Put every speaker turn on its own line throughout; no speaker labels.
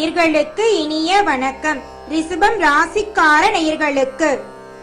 நேயர்களுக்கு இனிய வணக்கம். ரிஷபம் ராசிக்கார நேயர்களுக்கு.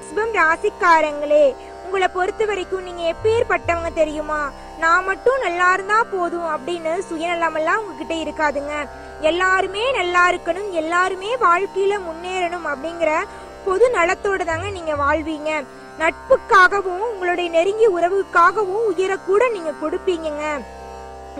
ரிஷபம் ராசிக்காரங்களே உங்களை பொறுத்த வரைக்கும் நீங்க எப்பேற்பட்டவங்க தெரியுமா? நான் மட்டும் நல்லா இருந்தா போதும் அப்படின்னு சுயநலமெல்லாம் உங்ககிட்ட இருக்காதுங்க. எல்லாருமே நல்லா இருக்கணும் எல்லாருமே வாழ்க்கையில முன்னேறணும் அப்படிங்கிற பொது நலத்தோட தாங்க நீங்க வாழ்வீங்க. நட்புக்காகவும் உங்களுடைய நெருங்கிய உறவுக்காகவும் உயரக்கூட நீங்க கொடுப்பீங்கங்க.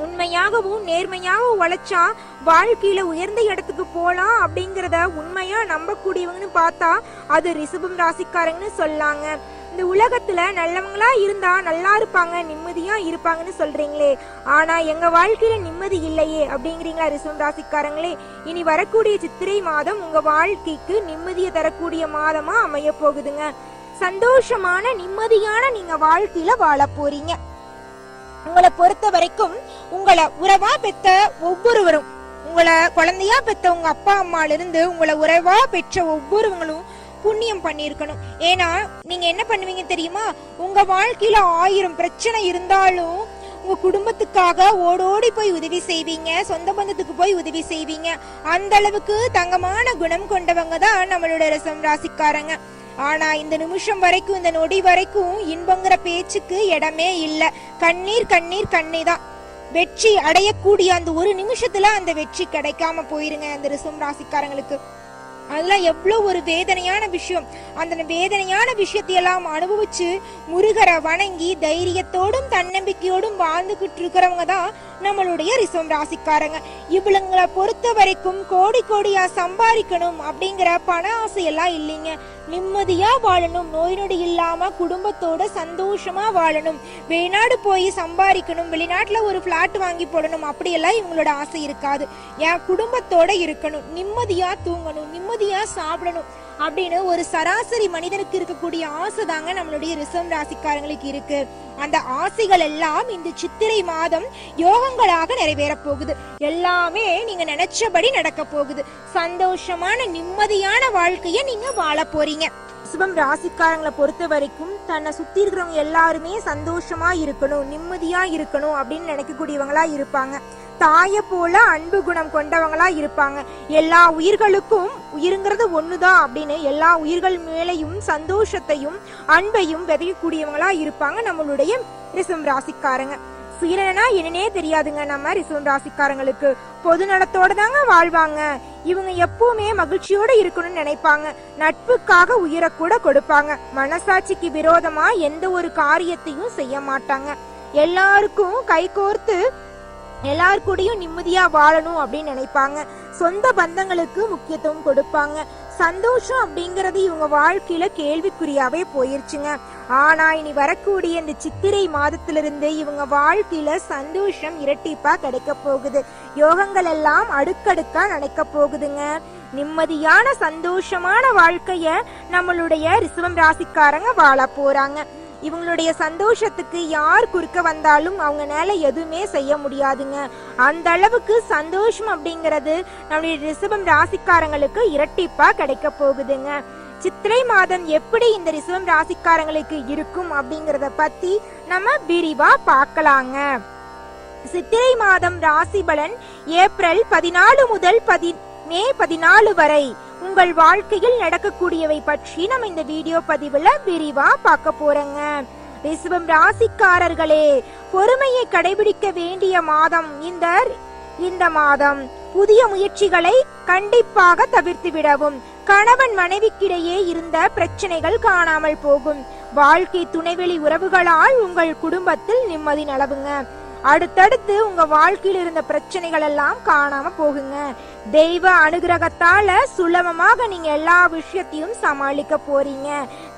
உண்மையாகவும் நேர்மையாகவும் உழைச்சா வாழ்க்கையில உயர்ந்த இடத்துக்கு போலாம் அப்படிங்கறத உண்மையா நம்பக்கூடியவங்கன்னு பார்த்தா அது ரிசபம் ராசிக்காரங்கன்னு சொல்லாங்க. இந்த உலகத்துல நல்லவங்களா இருந்தா நல்லா இருப்பாங்க நிம்மதியா இருப்பாங்கன்னு சொல்றீங்களே. ஆனா எங்க வாழ்க்கையில நிம்மதி இல்லையே அப்படிங்கிறீங்களா ரிஷபம் ராசிக்காரங்களே? இனி வரக்கூடிய சித்திரை மாதம் உங்க வாழ்க்கைக்கு நிம்மதியை தரக்கூடிய மாதமா அமைய போகுதுங்க. சந்தோஷமான நிம்மதியான நீங்க வாழ்க்கையில வாழ போறீங்க. உங்களை பொறுத்த வரைக்கும் உங்களை உறவா பெத்த ஒவ்வொருவரும் உங்களை குழந்தையா பெத்த உங்க அப்பா அம்மால இருந்து உங்களை உறவா பெற்ற ஒவ்வொருவங்களும் புண்ணியம் பண்ணியிருக்கணும். ஏன்னா நீங்க என்ன பண்ணுவீங்க தெரியுமா? உங்க வாழ்க்கையில ஆயிரம் பிரச்சனை இருந்தாலும் உங்க குடும்பத்துக்காக ஓடோடி போய் உதவி செய்வீங்க சொந்த பந்தத்துக்கு போய் உதவி செய்வீங்க. அந்த அளவுக்கு தங்கமான குணம் கொண்டவங்க தான் நம்மளோட ரசம் ராசிக்காரங்க. ஆனா இந்த நிமிஷம் வரைக்கும் இந்த நொடி வரைக்கும் இன்பங்கிற பேச்சுக்கு இடமே இல்ல. கண்ணீர் கண்ணீர் கண்ணீர் தான் வெற்றி அடையக்கூடிய அந்த ஒரு நிமிஷத்துல அந்த வெற்றி கிடைக்காம போயிருங்க அந்த ரிசம் ராசிக்காரங்களுக்கு. அதெல்லாம் எவ்வளவு ஒரு வேதனையான விஷயம். அந்த வேதனையான விஷயத்தையெல்லாம் அனுபவிச்சு முருகரை வணங்கி தைரியத்தோடும் தன்னம்பிக்கையோடும் வாழ்ந்துகிட்டு இருக்கிறவங்க தான் நம்மளுடைய ரிசம் ராசிக்காரங்க. இவளுங்களை பொறுத்த வரைக்கும் கோடி கோடியா சம்பாதிக்கணும் அப்படிங்கிற பண ஆசையெல்லாம் இல்லைங்க. நிம்மதியா வாழணும் நோய் நொடி இல்லாம குடும்பத்தோட சந்தோஷமா வாழணும். வெளிநாடு போய் சம்பாதிக்கணும் வெளிநாட்டுல ஒரு பிளாட் வாங்கி போடணும் அப்படியெல்லாம் இவங்களோட ஆசை இருக்காது. என் குடும்பத்தோட இருக்கணும் நிம்மதியா தூங்கணும் நிம்மதியா சாப்பிடணும். அப்படின்னு ஒரு சராசரி மனிதனுக்கு இருக்கக்கூடிய ஆசை தாங்க நம்மளுடைய ரிசம் ராசிக்காரங்களுக்கு இருக்கு. அந்த ஆசைகள் எல்லாம் இந்த சித்திரை மாதம் யோகங்களாக நிறைவேற போகுது. எல்லாமே நீங்க நினைச்சபடி நடக்க போகுது. சந்தோஷமான நிம்மதியான வாழ்க்கையை நீங்க வாழ போறீங்க. சிவம் ராசிக்காரங்களை பொறுத்த வரைக்கும் தன்னை சுத்தி இருக்கிறவங்க எல்லாருமே சந்தோஷமா இருக்கணும் நிம்மதியா இருக்கணும் அப்படின்னு நினைக்கக்கூடியவங்களா இருப்பாங்க. தாய போல அன்பு குணம் கொண்டவங்களா இருப்பாங்க. எல்லா உயிர்களுக்கும் உயிருங்கிறது ஒண்ணுதான் அப்படின்னு எல்லா உயிர்கள் மேலையும் சந்தோஷத்தையும் அன்பையும் விதைக்கக்கூடியவங்களா இருப்பாங்க நம்மளுடைய ரிசம் ராசிக்காரங்க. சீரனா என்னன்னே தெரியாதுங்க நம்ம ரிசம் ராசிக்காரங்களுக்கு. பொது நலத்தோட தாங்க வாழ்வாங்க. இவங்க எப்பவுமே மகிழ்ச்சியோட இருக்கணும்னு நினைப்பாங்க. நட்புக்காக உயிரை கூட கொடுப்பாங்க. மனசாட்சிக்கு விரோதமா எந்த ஒரு காரியத்தையும் செய்ய மாட்டாங்க. எல்லாருக்கும் கைகோர்த்து எல்லார் கூடயும் நிம்மதியா வாழணும் அப்படின்னு நினைப்பாங்க. சொந்த பந்தங்களுக்கு முக்கியத்துவம் கொடுப்பாங்க. சந்தோஷம் அப்படிங்கறது இவங்க வாழ்க்கையில கேள்விக்குறியாவே போயிருச்சுங்க. ஆனா இனி வரக்கூடிய இந்த சித்திரை மாதத்திலிருந்து இவங்க வாழ்க்கையில சந்தோஷம் இரட்டிப்பா கிடைக்க போகுது. யோகங்கள் எல்லாம் அடுக்கடுக்கா நடக்க போகுதுங்க. நிம்மதியான சந்தோஷமான வாழ்க்கைய நம்மளுடைய ரிசவம் ராசிக்காரங்க வாழ போறாங்க. இவங்களுடைய சந்தோஷத்துக்கு யார் குறுக்க வந்தாலும் அவங்கனால எதுவுமே செய்ய முடியாதுங்க. அந்த அளவுக்கு சந்தோஷம் அப்படிங்கிறது நம்முடைய ரிசபம் ராசிக்காரங்களுக்கு இரட்டிப்பா கிடைக்க போகுதுங்க. சித்திரை மாதம் எப்படி இந்த ரிசவம் ராசிக்காரங்களுக்கு இருக்கும் அப்படிங்கறத பத்தி நம்ம விரிவா பார்க்கலாங்க. சித்திரை மாதம் ராசி பலன் ஏப்ரல் பதினாலு முதல் பதி மே பதினாலு வரை உங்கள் வாழ்க்கையில் நடக்கக்கூடியவை பற்றி நம்ம இந்த வீடியோ பதிவுல விரிவா பார்க்க போறோங்க. ரிஷபம் ராசிக்காரர்களே பொறுமையை கடைபிடிக்க வேண்டிய மாதம் இந்த இந்த மாதம். புதிய முயற்சிகளை கண்டிப்பாக தவிர்த்து விடவும் கணவன் மனைவிக்கிடையே இருந்த பிரச்சனைகள் காணாமல் போகும். வாழ்க்கை துணைவெளி உறவுகளால் உங்கள் குடும்பத்தில் நிம்மதி நலவுங்க. அடுத்தடுத்து உங்க வாழ்க்கையில் இருந்த பிரச்சனைகள் எல்லாம் காணாம போகுங்க. தெய்வ அனுகிரகத்தால சுலபமாக நீங்க எல்லா விஷயத்தையும் சமாளிக்க போறீங்க.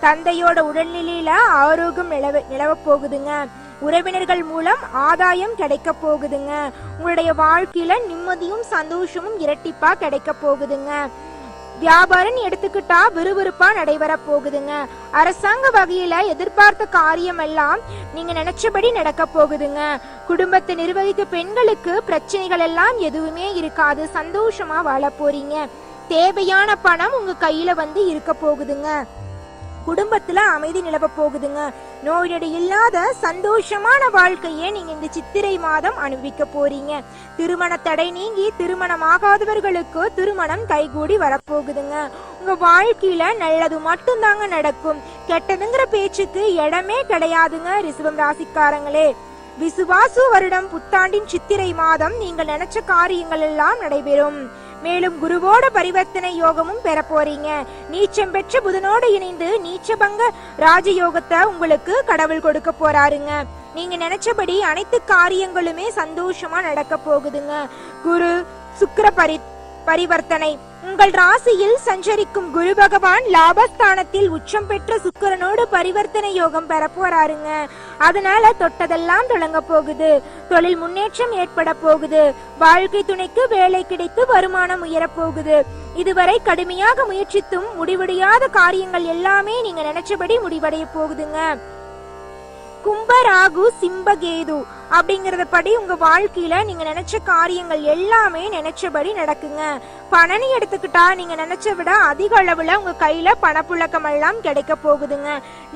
தந்தையோட உடல்நிலையில ஆரோக்கியம் நிலவ நிலவ போகுதுங்க. உறவினர்கள் மூலம் ஆதாயம் கிடைக்க போகுதுங்க. உங்களுடைய வாழ்க்கையில நிம்மதியும் சந்தோஷமும் இரட்டிப்பா கிடைக்க போகுதுங்க. வியாபாரம் எடுத்துக்கிட்டா விறுவிறுப்பா நடைபெற போகுதுங்க. அரசாங்க வகையில எதிர்பார்த்த காரியம் எல்லாம் நீங்க நினைச்சபடி நடக்க போகுதுங்க. குடும்பத்தை நிர்வகிக்க பெண்களுக்கு பிரச்சனைகள் எல்லாம் எதுவுமே இருக்காது. சந்தோஷமா வாழ போறீங்க. தேவையான பணம் உங்க கையில வந்து இருக்க போகுதுங்க. குடும்பத்துல அமைதி நிலவ போகுதுங்க. நோய் நொடி இல்லாத சந்தோஷமான வாழ்க்கையை நீங்க இந்த சித்திரை மாதம் அனுபவிக்க போறீங்க. திருமண தடை நீங்கி திருமணம் ஆகாதவர்களுக்கு திருமணம் கைகூடி வரப்போகுதுங்க. உங்க வாழ்க்கையில நல்லது மட்டும்தாங்க நடக்கும். கெட்டதுங்கிற பேச்சுக்கு இடமே கிடையாதுங்க ரிசவம் ராசிக்காரங்களே. விசுவாசு வருடம் புத்தாண்டின் சித்திரை மாதம் நீங்கள் நினைச்ச காரியங்கள் எல்லாம் நடைபெறும். மேலும் குருவோட பரிவர்த்தனை யோகமும் பெற போறீங்க நீச்சம் பெற்ற புதனோடு இணைந்து நீச்சபங்க ராஜயோகத்தை உங்களுக்கு கடவுள் கொடுக்க போறாருங்க. நீங்க நினைச்சபடி அனைத்து காரியங்களுமே சந்தோஷமா நடக்க போகுதுங்க. குரு சுக்கர பரித் பரிவர்த்தனை. உங்கள் ராசியில் சஞ்சரிக்கும் குரு பகவான் லாபஸ்தானத்தில் உச்சம் பெற்ற சுக்கிரனோடு பரிவர்த்தனை யோகம் பெற போறாருங்க. அதனால தொட்டதெல்லாம் தொடங்க போகுது. தொழில் முன்னேற்றம் ஏற்பட போகுது. வாழ்க்கை துணைக்கு வேலை கிடைத்து வருமானம் உயரப் போகுது. இதுவரை கடுமையாக முயற்சித்தும் முடிவடையாத காரியங்கள் எல்லாமே நீங்க நினைச்சபடி முடிவடைய போகுதுங்க. கும்பராகு சிம்பகேது அப்படிங்கறத படி உங்க வாழ்க்கையில நீங்க நினைச்ச காரியங்கள் எல்லாமே நினைச்சபடி நடக்குங்க. பணனி எடுத்துக்கிட்டா நீங்க நினைச்ச விட அதிக அளவுல உங்க கையில பணப்புழக்கம் எல்லாம் கிடைக்க போகுதுங்க.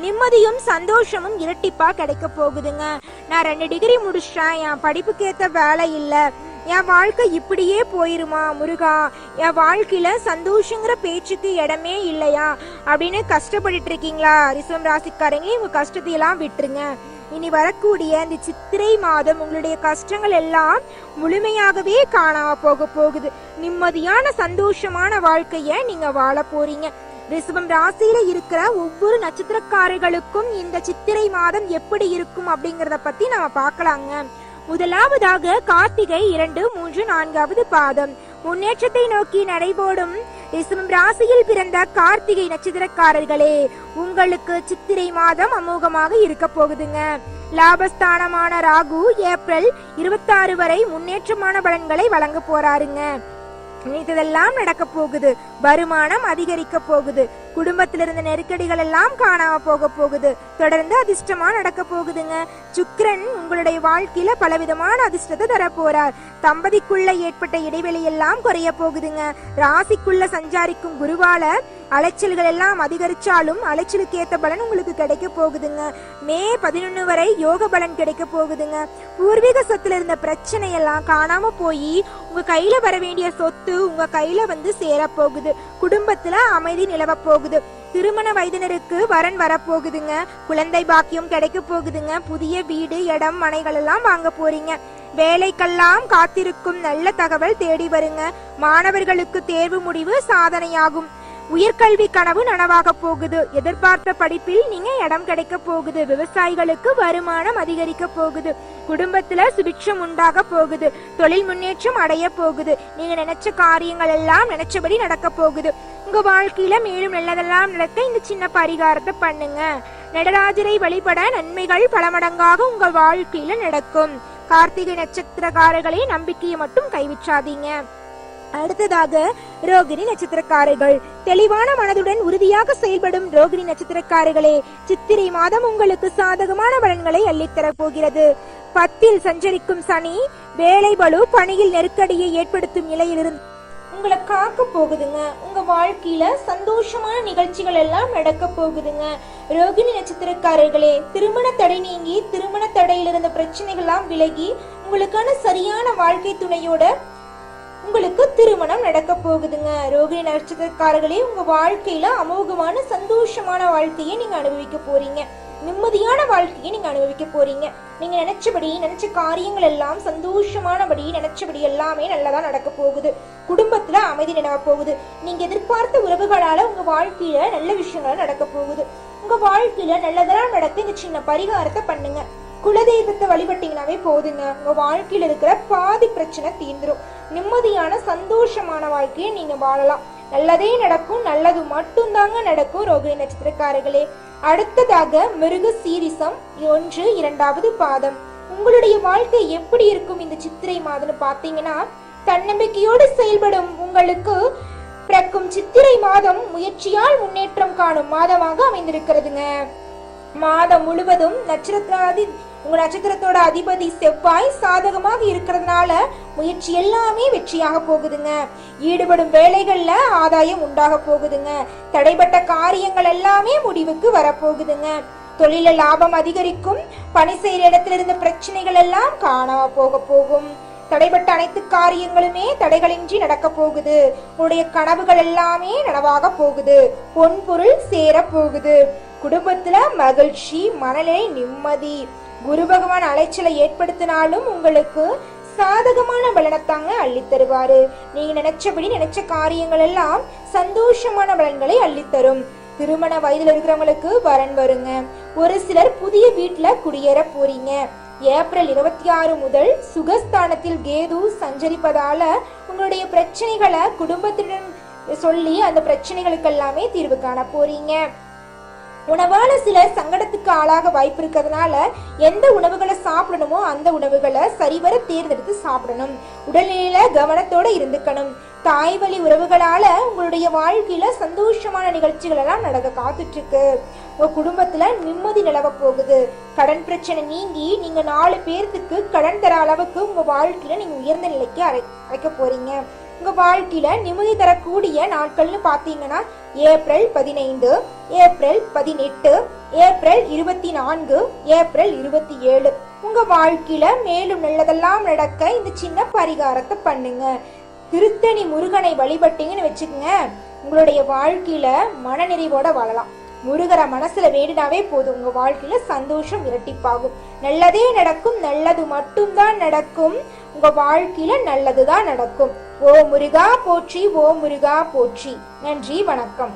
நிம்மதியும் சந்தோஷமும் இரட்டிப்பா கிடைக்க போகுதுங்க. நான் ரெண்டு டிகிரி முடிச்சிட்டேன். என் படிப்புக்கேத்த வேலை இல்லை. என் வாழ்க்கை இப்படியே போயிருமா முருகா? என் வாழ்க்கையில சந்தோஷங்கிற பேச்சுக்கு இடமே இல்லையா? அப்படின்னு கஷ்டப்பட்டுட்டு இருக்கீங்களா ரிசம் ராசிக்காரங்க உங்க கஷ்டத்தையெல்லாம் விட்டுருங்க. இனி வரக்கூடிய இந்த சித்திரை மாதம் உங்களுடைய கஷ்டங்கள் எல்லாம் முழுமையாகவே காணாம போக போகுது. நிம்மதியான சந்தோஷமான வாழ்க்கைய நீங்க வாழ போறீங்க. ரிஷபம் ராசியில இருக்கிற ஒவ்வொரு நட்சத்திரக்காரர்களுக்கும் இந்த சித்திரை மாதம் எப்படி இருக்கும் அப்படிங்கறத பத்தி நம்ம பார்க்கலாங்க. முதலாவதாக கார்த்திகை இரண்டு மூன்று நான்காவது பாதம். முன்னேற்றத்தை நோக்கி நடைபோடும் ரிஷபம் ராசியில் பிறந்த கார்த்திகை நட்சத்திரக்காரர்களே உங்களுக்கு சித்திரை மாதம் அமோகமாக இருக்க போகுதுங்க. லாபஸ்தானமான ராகு ஏப்ரல் இருபத்தாறு வரை முன்னேற்றமான பலன்களை வழங்க போறாருங்க. நினைத்ததெல்லாம் நடக்க போகுது. வருமானம் அதிகரிக்க போகுது. குடும்பத்தில் இருந்த நெருக்கடிகள் எல்லாம் காணாம போக போகுது. தொடர்ந்து அதிர்ஷ்டமா நடக்க போகுதுங்க. சுக்கரன் உங்களுடைய வாழ்க்கையில பலவிதமான அதிர்ஷ்டத்தை தர போறார் தம்பதிக்குள்ள ஏற்பட்ட இடைவெளி எல்லாம் குறைய போகுதுங்க. ராசிக்குள்ள சஞ்சாரிக்கும் குருவால அலைச்சல்கள் எல்லாம் அதிகரிச்சாலும் அலைச்சலுக்கு ஏத்த பலன் உங்களுக்கு கிடைக்க போகுதுங்க. மே பதினொன்னு வரை யோக பலன் கிடைக்க போகுதுங்க. பூர்வீக சொத்துல இருந்த பிரச்சனை எல்லாம் காணாம போய் உங்க கையில வர வேண்டிய சொத்து உங்க கையில வந்து சேர போகுது. குடும்பத்துல அமைதி நிலவ போகுது. திருமண வயதினருக்கு வரன் வரப்போகுதுங்க. குழந்தை பாக்கியம் கிடைக்க போகுதுங்க. புதிய வீடு இடம் மனைகள் எல்லாம் வாங்க போறீங்க. வேலைக்கெல்லாம் காத்திருக்கும் நல்ல தகவல் தேடி வருங்க. மாணவர்களுக்கு தேர்வு முடிவு சாதனையாகும். உயர்கல்வி கனவு நனவாக போகுது. எதிர்பார்த்த படிப்பில் நீங்க இடம் கிடைக்க போகுது. விவசாயிகளுக்கு வருமானம் அதிகரிக்க போகுது. குடும்பத்துல சுபிட்சம் உண்டாக போகுது. தொழில் முன்னேற்றம் அடைய போகுது. நீங்க நினைச்ச காரியங்கள் எல்லாம் நினைச்சபடி நடக்க போகுது. உங்க வாழ்க்கையில மேலும் நல்லதெல்லாம் நடக்க இந்த சின்ன பரிகாரத்தை பண்ணுங்க. நடராஜரை வழிபட நன்மைகள் பல மடங்காக உங்க வாழ்க்கையில நடக்கும். கார்த்திகை நட்சத்திரக்காரர்களே நம்பிக்கையை மட்டும் கைவிற்றாதீங்க அடுத்ததாக ரோகிணி நட்சத்திரக்காரர்கள். தெளிவான மனதுடன் உறுதியாக செயல்படும் ரோகிணி நட்சத்திரக்காரர்களே சித்திரை மாதம் உங்களுக்கு சாதகமான பலன்களை அள்ளித்தரப் போகிறது. பத்தில் சஞ்சரிக்கும் சனி வேலை பளு பணியில் நெருக்கடியை ஏற்படுத்தும் நிலையிலிருந்து உங்களை காக்க போகுதுங்க. உங்க வாழ்க்கையில சந்தோஷமான நிகழ்ச்சிகள் எல்லாம் நடக்க போகுதுங்க. ரோகிணி நட்சத்திரக்காரர்களே திருமண தடை நீங்கி திருமண தடையில் இருந்த பிரச்சனைகள்லாம் விலகி உங்களுக்கான சரியான வாழ்க்கை துணையோட உங்களுக்கு திருமணம் நடக்க போகுதுங்க. ரோகிணி நட்சத்திரக்காரர்களே உங்க வாழ்க்கையில அமோகமான சந்தோஷமான வாழ்க்கையை நீங்க அனுபவிக்க போறீங்க. நிம்மதியான வாழ்க்கையை நீங்க அனுபவிக்க போறீங்க. நீங்க நினைச்சபடி நினைச்ச காரியங்கள் எல்லாம் சந்தோஷமானபடி நினைச்சபடி எல்லாமே நல்லதா நடக்க போகுது. குடும்பத்துல அமைதி நிலவ போகுது. நீங்க எதிர்பார்த்த உறவுகளால உங்க வாழ்க்கையில நல்ல விஷயங்கள் நடக்க போகுது. உங்க வாழ்க்கையில நல்லதெல்லாம் நடக்க இந்த சின்ன பரிகாரத்தை பண்ணுங்க. குலதெய்வத்தை வழிபட்டீங்கன்னாவே போதுங்க. உங்க வாழ்க்கையில இருக்கிற பாதி பிரச்சனை தீர்ந்துடும் நிம்மதியான சந்தோஷமான வாழ்க்கையை நீங்க வாழலாம். நல்லதே நடக்கும் நல்லது மட்டும்தாங்க நடக்கும் ரோகிணி நட்சத்திரக்காரர்களே. அடுத்ததாக மிருக சீரிசம் ஒன்று இரண்டாவது பாதம். உங்களுடைய வாழ்க்கை எப்படி இருக்கும் இந்த சித்திரை மாதம்னு பார்த்தீங்கன்னா தன்னம்பிக்கையோடு செயல்படும் உங்களுக்கு பிறக்கும் சித்திரை மாதம் முயற்சியால் முன்னேற்றம் காணும் மாதமாக அமைந்திருக்கிறதுங்க. மாதம் முழுவதும் நட்சத்திராதி உங்க நட்சத்திரத்தோட அதிபதி செவ்வாய் சாதகமாக இருக்கிறதுனால முயற்சி எல்லாமே வெற்றியாக போகுதுங்க. ஈடுபடும் வேலைகள்ல ஆதாயம் உண்டாக போகுதுங்க. தடைப்பட்ட காரியங்கள் எல்லாமே முடிவுக்கு வரப்போகுதுங்க. தொழில லாபம் அதிகரிக்கும். பணி செய்யற இடத்துல இருந்த பிரச்சனைகள் எல்லாம் காணாம போக போகும். தடைப்பட்ட அனைத்து காரியங்களுமே தடைகளின்றி நடக்க போகுது. உன்னுடைய கனவுகள் எல்லாமே நனவாக போகுது. பொன் பொருள் சேர போகுது. குடும்பத்துல மகிழ்ச்சி மனநிலை நிம்மதி. குரு பகவான் அலைச்சலை ஏற்படுத்தினாலும் உங்களுக்கு சாதகமான பலனத்தாங்க அள்ளித்தருவாரு. நீங்க நினைச்சபடி நினைச்ச காரியங்கள் எல்லாம் சந்தோஷமான பலன்களை அள்ளித்தரும். திருமண வயதில் இருக்கிறவங்களுக்கு வரன் வருங்க. ஒரு சிலர் புதிய வீட்டுல குடியேற போறீங்க. ஏப்ரல் இருபத்தி ஆறு முதல் சுகஸ்தானத்தில் கேது சஞ்சரிப்பதால உங்களுடைய பிரச்சனைகளை குடும்பத்துடன் சொல்லி அந்த பிரச்சனைகளுக்கு எல்லாமே தீர்வு காண போறீங்க. உணவால சில சங்கடத்துக்கு ஆளாக வாய்ப்பு இருக்கிறதுனால எந்த உணவுகளை சாப்பிடணுமோ அந்த உணவுகளை சரிவர தேர்ந்தெடுத்து சாப்பிடணும். உடல்நிலையில கவனத்தோட இருந்துக்கணும். தாய் வழி உறவுகளால உங்களுடைய வாழ்க்கையில சந்தோஷமான நிகழ்ச்சிகள் எல்லாம் நடக்க காத்துட்டு இருக்கு உங்க குடும்பத்துல நிம்மதி நிலவ போகுது. கடன் பிரச்சனை நீங்கி நீங்க நாலு பேர்த்துக்கு கடன் தர அளவுக்கு உங்க வாழ்க்கையில நீங்க உயர்ந்த நிலைக்கு அரை அழைக்க போறீங்க. உங்கள் வாழ்க்கையில் நிம்மதி தரக்கூடிய நாட்கள்னு பார்த்தீங்கன்னா ஏப்ரல் பதினைந்து ஏப்ரல் பதினெட்டு ஏப்ரல் இருபத்தி நான்கு ஏப்ரல் இருபத்தி ஏழு. உங்கள் வாழ்க்கையில் மேலும் நல்லதெல்லாம் நடக்க இந்த சின்ன பரிகாரத்தை பண்ணுங்க. திருத்தணி முருகனை வழிபட்டீங்கன்னு வச்சுக்கோங்க உங்களுடைய வாழ்க்கையில் மனநிறைவோட வாழலாம். முருகரை மனசுல வேண்டினாவே போதும். உங்க வாழ்க்கையில சந்தோஷம் இரட்டிப்பாகும். நல்லதே நடக்கும் நல்லது மட்டும்தான் நடக்கும். உங்க வாழ்க்கையில நல்லதுதான் நடக்கும். ஓ முருகா போற்றி ஓ முருகா போற்றி. நன்றி வணக்கம்.